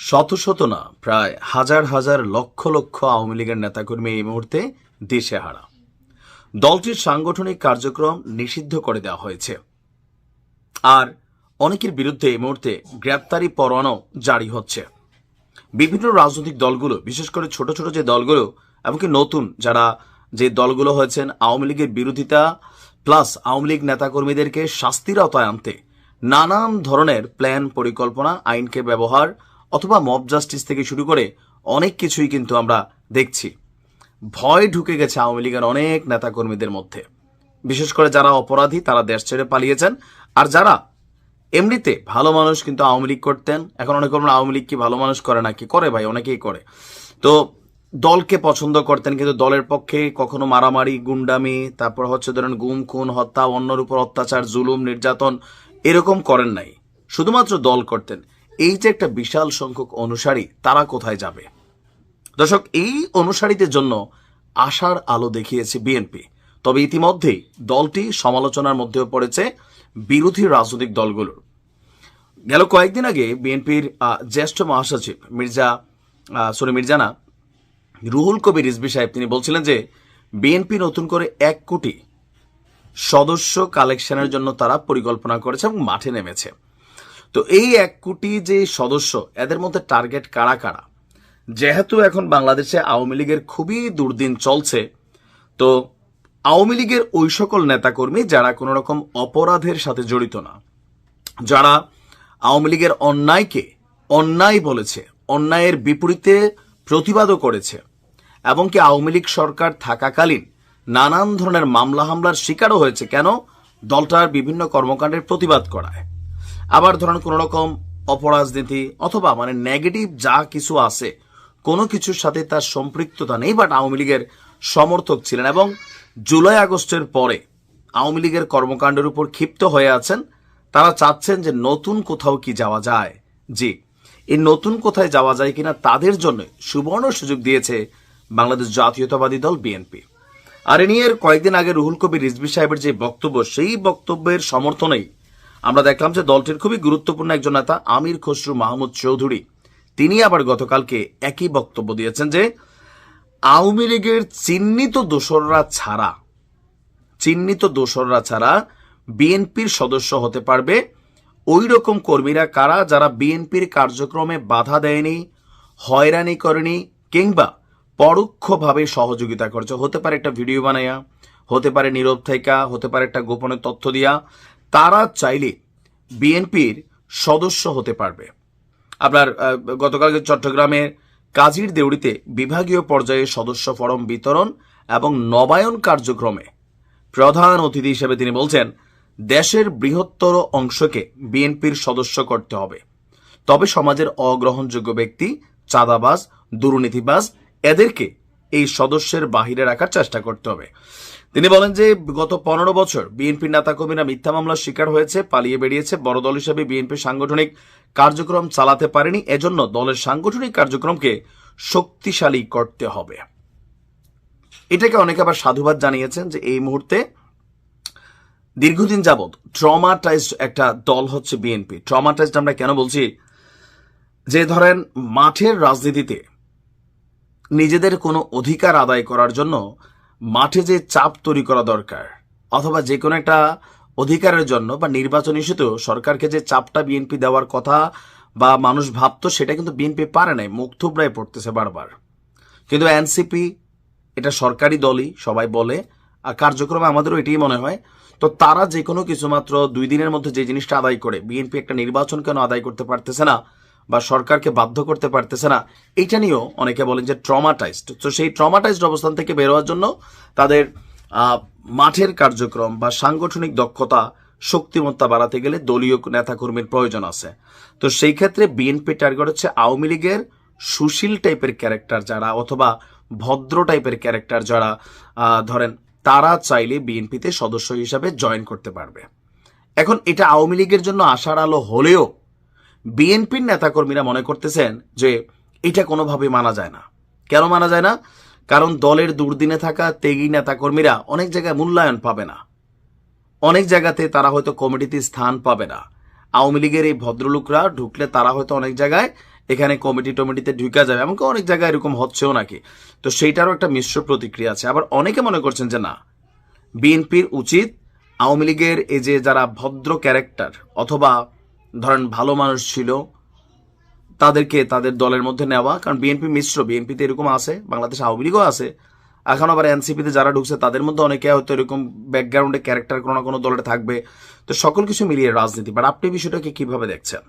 শত শত না, প্রায় হাজার হাজার লক্ষ লক্ষ আওয়ামী লীগের নেতাকর্মী এই মুহূর্তে দেশে হারা। দলটির সাংগঠনিক কার্যক্রম নিষিদ্ধ করে দেওয়া হয়েছে। আর অনেকের বিরুদ্ধে এই মুহূর্তে গ্রেপ্তারি পরোয়ানাও জারি হচ্ছে। বিভিন্ন রাজনৈতিক দলগুলো, বিশেষ করে ছোট ছোট যে দলগুলো, এমনকি নতুন যারা যে দলগুলো হয়েছেন, আওয়ামী লীগের বিরোধিতা, প্লাস আওয়ামী লীগ নেতাকর্মীদেরকে শাস্তির আওতায় আনতে নানান ধরনের প্ল্যান, পরিকল্পনা, আইনকে ব্যবহার অথবা মব জাস্টিস থেকে শুরু করে অনেক কিছুই কিন্তু আমরা দেখছি। ভয় ঢুকে গেছে আওয়ামী লীগের অনেক নেতাকর্মীদের মধ্যে। বিশেষ করে যারা অপরাধী, তারা দেশ ছেড়ে পালিয়েছেন। আর যারা এমনিতে ভালো মানুষ কিন্তু আওয়ামী লীগ করতেন, এখন অনেক বলবেন আওয়ামী লীগ কি ভালো মানুষ করে নাকি? করে ভাই, অনেকেই করে। তো দলকে পছন্দ করতেন, কিন্তু দলের পক্ষে কখনো মারামারি, গুন্ডামি, তারপর হচ্ছে ধরেন গুম, খুন, হত্যা, অন্যর উপর অত্যাচার, জুলুম, নির্যাতন এরকম করেন নাই। শুধুমাত্র দল করতেন। এই যে একটা বিশাল সংখ্যক অনুসারী, তারা কোথায় যাবে? দর্শক, এই অনুসারীদের জন্য আশার আলো দেখিয়েছে বিএনপি। তবে ইতিমধ্যেই দলটি সমালোচনার মধ্যেও পড়েছে বিরোধী রাজনৈতিক দলগুলোর। গেল কয়েকদিন আগে বিএনপির জ্যেষ্ঠ মহাসচিব মির্জা সরি মির্জানা, রুহুল কবির রিজবি সাহেব, তিনি বলছিলেন যে, বিএনপি নতুন করে এক কোটি সদস্য কালেকশনের জন্য তারা পরিকল্পনা করেছে এবং মাঠে নেমেছে। তো এই এক কোটি যে সদস্য, এদের মধ্যে টার্গেট কারা কারা? যেহেতু এখন বাংলাদেশে আওয়ামী লীগের খুবই দুর্দিন চলছে, তো আওয়ামী লীগের ওই সকল নেতাকর্মী যারা কোনো রকম অপরাধের সাথে জড়িত না, যারা আওয়ামী লীগের অন্যায়কে অন্যায় বলেছে, অন্যায়ের বিপরীতে প্রতিবাদও করেছে, এবং কি আওয়ামী লীগ সরকার থাকাকালীন নানান ধরনের মামলা হামলার শিকারও হয়েছে, কেন? দলটার বিভিন্ন কর্মকাণ্ডের প্রতিবাদ করায়। আবার ধরেন কোনো রকম অপরাজনীতি অথবা মানে নেগেটিভ যা কিছু আছে, কোনো কিছুর সাথে তার সম্পৃক্ততা নেই বাট আওয়ামী লীগের সমর্থক ছিলেন এবং জুলাই আগস্টের পরে আওয়ামী লীগের কর্মকাণ্ডের উপর ক্ষিপ্ত হয়ে আছেন। তারা চাচ্ছেন যে নতুন কোথাও কি যাওয়া যায়। জি, এই নতুন কোথায় যাওয়া যায় কিনা তাদের জন্য সুবর্ণ সুযোগ দিয়েছে বাংলাদেশ জাতীয়তাবাদী দল বিএনপি। আর এ নিয়ে কয়েকদিন আগে রুহুল কবির রিজভি সাহেবের যে বক্তব্য, সেই বক্তব্যের সমর্থনেই আমরা দেখলাম যে দলটির খুবই গুরুত্বপূর্ণ একজন নেতা আমির খসরু মাহমুদ চৌধুরী। তিনি আবার গতকালকে একই বক্তব্য দিয়েছেন যে, আওয়ামী লীগের চিহ্নিত দোসররা ছাড়া, চিহ্নিত দোসররা ছাড়া বিএনপির সদস্য হতে পারবে। ওই রকম কর্মীরা কারা যারা বিএনপির কার্যক্রমে বাধা দেয়নি, হয়রানি করেনি, কিংবা পরোক্ষভাবে সহযোগিতা করছে? হতে পারে একটা ভিডিও বানাইয়া হতে পারে নীরব থাইকা, হতে পারে একটা গোপনে তথ্য দিয়া তারা চাইলে বিএনপির সদস্য হতে পারবে। আপনার গতকাল চট্টগ্রামের কাজীর দেউড়িতে বিভাগীয় পর্যায়ে সদস্য ফরম বিতরণ এবং নবায়ন কার্যক্রমে প্রধান অতিথি হিসেবে তিনি বলছেন, দেশের বৃহত্তর অংশকে বিএনপির সদস্য করতে হবে। তবে সমাজের অগ্রহণযোগ্য ব্যক্তি, চাঁদাবাজ, দুর্নীতিবাজ, এদেরকে এই সদস্যের বাহিরে রাখার চেষ্টা করতে হবে। তিনি বলেন যে, গত পনেরো বছর বিএনপির নেতাকর্মীরা মিথ্যা মামলার শিকার হয়েছে, পালিয়ে বেরিয়েছে, বড় দল হিসেবে বিএনপি সাংগঠনিক কার্যক্রম চালাতে পারেনি, এজন্য দলের সাংগঠনিক কার্যক্রমকে শক্তিশালী করতে হবে। এটাকে অনেকে আবার সাধুবাদ জানিয়েছেন যে, এই মুহূর্তে দীর্ঘদিন যাবৎ ট্রমাটাইজড একটা দল হচ্ছে বিএনপি। ট্রমাটাইজড আমরা কেন বলছি? যে ধরেন, মাঠের রাজনীতিতে নিজেদের কোনো অধিকার আদায় করার জন্য মাঠে যে চাপ তৈরি করা দরকার, অথবা যে কোনো একটা অধিকারের জন্য বা নির্বাচন ইস্যুতেও সরকারকে যে চাপটা বিএনপি দেওয়ার কথা বা মানুষ ভাবতো, সেটা কিন্তু বিএনপি পারে নাই, মুখ থুবড়ায় পড়তেছে বারবার। কিন্তু এনসিপি, এটা সরকারি দলই, সবাই বলে, আর কার্যক্রমে আমাদেরও এটাই মনে হয়। তো তারা যে কোনো কিছু মাত্র দুই দিনের মধ্যে যে জিনিসটা আদায় করে, বিএনপি একটা নির্বাচন কেন আদায় করতে পারতেছে না বা সরকারকে বাধ্য করতে পারতেছে না, এইটা নিয়েও অনেকে বলেন যে ট্রমাটাইজড তো সেই ট্রমাটাইজড অবস্থান থেকে বের হওয়ার জন্য তাদের মাঠের কার্যক্রম বা সাংগঠনিক দক্ষতা, শক্তিমত্তা বাড়াতে গেলে দলীয় নেতাকর্মীর প্রয়োজন আছে। তো সেই ক্ষেত্রে বিএনপি টার্গেট হচ্ছে আওয়ামী লীগের সুশীল টাইপের ক্যারেক্টার যারা অথবা ভদ্র টাইপের ক্যারেক্টার যারা ধরেন তারা চাইলে বিএনপিতে সদস্য হিসাবে জয়েন করতে পারবে। এখন এটা আওয়ামী লীগের জন্য আশার আলো হলেও বিএনপির নেতাকর্মীরা মনে করতেছেন যে এটা কোনোভাবে মানা যায় না। কেন মানা যায় না? কারণ দলের দুর্দিনে থাকা তেগি নেতাকর্মীরা অনেক জায়গায় মূল্যায়ন পাবে না। অনেক জায়গাতে তারা হয়তো কমিটিতে স্থান পাবে না। আওয়ামী লীগের এই ভদ্রলোকরা ঢুকলে তারা হয়তো অনেক জায়গায় এখানে কমিটি টমিটিতে ঢুকা যাবে, এমনকি অনেক জায়গায় এরকম হচ্ছেও নাকি। তো সেইটারও একটা মিশ্র প্রতিক্রিয়া আছে। আবার অনেকে মনে করছেন যে না, বিএনপির উচিত আওয়ামী লীগের এই যে যারা ভদ্র ক্যারেক্টার অথবা ধরেন ভালো মানুষ ছিল, তাদেরকে তাদের দলের মধ্যে নেওয়া, কারণ বিএনপি মিশ্র, বিএনপিতে এরকম আছে, বাংলাদেশ আওয়ামী লীগও আছে। এখন আবার এনসিপিতে যারা ঢুকছে, তাদের মধ্যে অনেকে হয়তো এরকম ব্যাকগ্রাউন্ডে ক্যারেক্টার কোনো না কোনো দলের থাকবে। তো সকল কিছু মিলিয়ে রাজনীতি। বাট আপনি বিষয়টাকে কীভাবে দেখছেন?